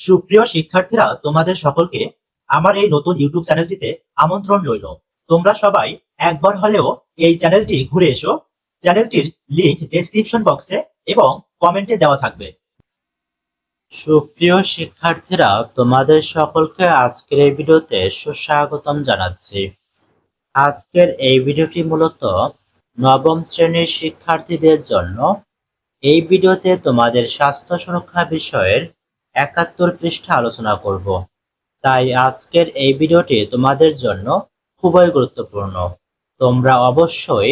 সুপ্রিয় শিক্ষার্থীরা, তোমাদের সকলকে আমার এই নতুন ইউটিউব চ্যানেলটিতে আমন্ত্রণ রইল। তোমরা সবাই একবার হলেও এই চ্যানেলটি ঘুরে এসো। চ্যানেলটির লিংক ডেসক্রিপশন বক্সে এবং কমেন্টে দেওয়া থাকবে। সুপ্রিয় শিক্ষার্থীরা, তোমাদের সকলকে আজকের এই ভিডিওতে সুস্বাগতম জানাচ্ছি। আজকের এই ভিডিওটি মূলত নবম শ্রেণির শিক্ষার্থীদের জন্য। এই ভিডিওতে তোমাদের স্বাস্থ্য সুরক্ষা বিষয়ের একাত্তর পৃষ্ঠা আলোচনা করব। তাই আজকের এই ভিডিওটি তোমাদের জন্য খুবই গুরুত্বপূর্ণ। তোমরা অবশ্যই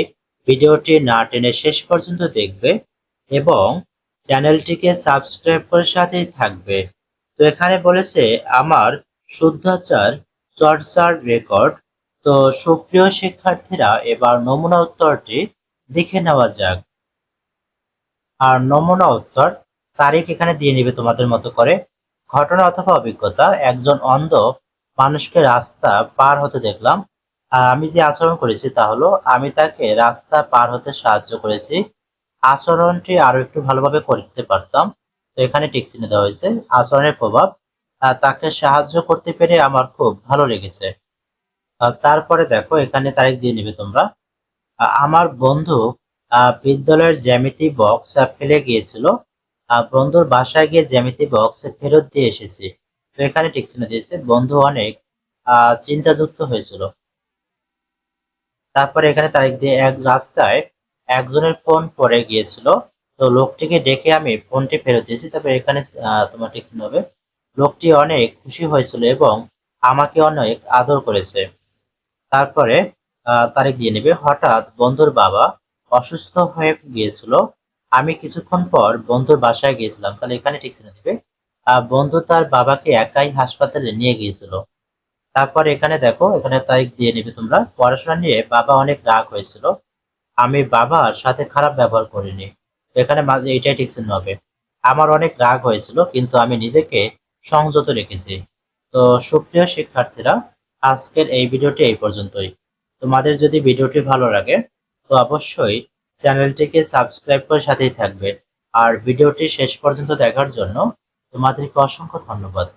ভিডিওটি না টেনে শেষ পর্যন্ত দেখবে এবং চ্যানেলটিকে সাবস্ক্রাইব করে সাথেই থাকবে। তো এখানে বলেছে আমার শুদ্ধাচার চর্চার রেকর্ড তো সুপ্রিয় শিক্ষার্থীরা, এবার নমুনা উত্তরটি দেখে নেওয়া যাক। আর নমুনা উত্তর তারিখ এখানে দিয়ে নিবে তোমাদের মতো করে। ঘটনা অথবা অভিজ্ঞতা, একজন অন্ধ মানুষকে রাস্তা পার হতে দেখলাম। আর আমি যে আচরণ করেছি তা হলো, আমি তাকে রাস্তা পার হতে সাহায্য করেছি। আচরণটি আরও একটু ভালোভাবে করতে পারতাম। তো এখানে টিকসিনে দেওয়া হয়েছে, আচরণের প্রভাব। তাকে সাহায্য করতে পেরে আমার খুব ভালো লেগেছে। তারপরে দেখো, এখানে তারিখ দিয়ে নিবে তোমরা। আমার বন্ধু বিদ্যালয়ের জ্যামিতি বক্স ফেলে গিয়েছিল। বন্ধুর বাসায় গিয়ে জ্যামিতি বক্স ফেরত দিয়ে এসেছি। তো এখানে টিকসিনে দিয়েছে, বন্ধু অনেক চিন্তাযুক্ত হয়েছিল। তারপরে এখানে তারিখ দিয়ে এক রাস্তায় একজনের ফোন পড়ে গিয়েছিল। তো লোকটিকে ডেকে আমি ফোনটি ফেরত দিয়েছি, তারপরে এখানে তোমার টিকসিন হবে। লোকটি অনেক খুশি হয়েছিল এবং আমাকে অনেক আদর করেছে। তারপরে তারিখ দিয়ে নেবে। হঠাৎ বন্ধুর বাবা অসুস্থ হয়ে গিয়েছিল। আমি কিছুক্ষণ পর বন্ধুর বাসায় গিয়েছিলাম। তাহলে এখানে ঠিক চিনে দিবে বন্ধু তার বাবাকে একাই হাসপাতালে নিয়ে গিয়েছিল। তারপর এখানে দেখো, এখানে তারিখ দিয়ে নিবে তোমরা। পড়াশোনা নিয়ে বাবা অনেক রাগ হয়েছিল। আমি বাবার সাথে খারাপ ব্যবহার করিনি। এখানে মাঝে এইটাই ঠিক চিহ্ন হবে। আমার অনেক রাগ হয়েছিল, কিন্তু আমি নিজেকে সংযত রেখেছি। তো সুপ্রিয় শিক্ষার্থীরা, আজকের এই ভিডিওটি এই পর্যন্তই। তোমাদের যদি ভিডিওটি ভালো লাগে, তো অবশ্যই চ্যানেলটিকে সাবস্ক্রাইব করে সাথেই থাকবে আর ভিডিওটি শেষ পর্যন্ত দেখার জন্য তোমাদেরকে অসংখ্য ধন্যবাদ।